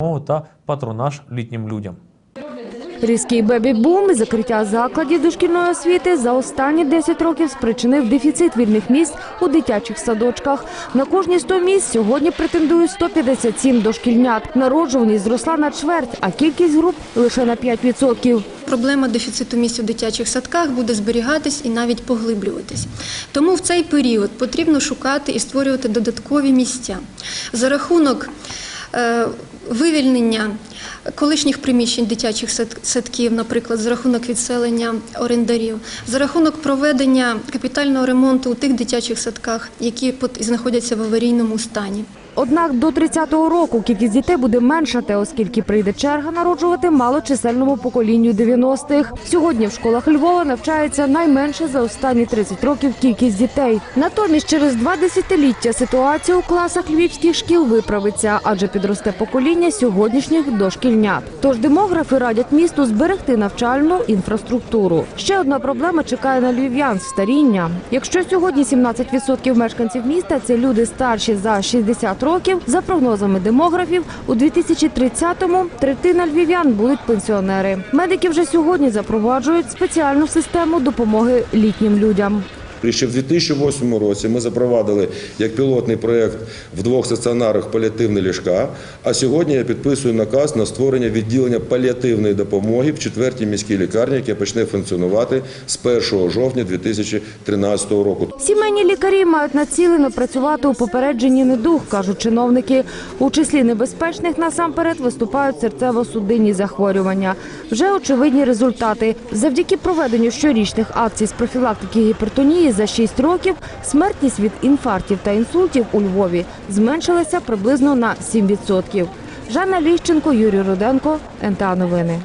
допомогу та патронаж літнім людям. Різкий бебі-бум і закриття закладів дошкільної освіти за останні 10 років спричинив дефіцит вільних місць у дитячих садочках. На кожні 100 місць сьогодні претендують 157 дошкільнят. Народжуваність зросла на чверть, а кількість груп лише на 5%. Проблема дефіциту місць у дитячих садках буде зберігатись і навіть поглиблюватись. Тому в цей період потрібно шукати і створювати додаткові місця за рахунок вивільнення колишніх приміщень дитячих садків, наприклад, за рахунок відселення орендарів, за рахунок проведення капітального ремонту у тих дитячих садках, які знаходяться в аварійному стані. Однак до 30-го року кількість дітей буде меншати, оскільки прийде черга народжувати малочисельному поколінню 90-х. Сьогодні в школах Львова навчається найменше за останні 30 років кількість дітей. Натомість через два десятиліття ситуація у класах львівських шкіл виправиться, адже підросте покоління сьогоднішніх дошкільнят. Тож демографи радять місту зберегти навчальну інфраструктуру. Ще одна проблема чекає на львів'ян старіння. Якщо сьогодні 17% мешканців міста це люди старші за 60 років, за прогнозами демографів, у 2030-му третина львів'ян будуть пенсіонери. Медики вже сьогодні запроваджують спеціальну систему допомоги літнім людям. І ще в 2008 році ми запровадили як пілотний проєкт в двох стаціонарах паліативні ліжка. А сьогодні я підписую наказ на створення відділення паліативної допомоги в четвертій міській лікарні, яке почне функціонувати з 1 жовтня 2013 року. Сімейні лікарі мають націлено працювати у попередженні недуг, кажуть чиновники. У числі небезпечних насамперед виступають серцево-судинні захворювання. Вже очевидні результати. Завдяки проведенню щорічних акцій з профілактики гіпертонії за 6 років смертність від інфарктів та інсультів у Львові зменшилася приблизно на 7%. Жанна Ліщенко, Юрій Руденко, НТА Новини.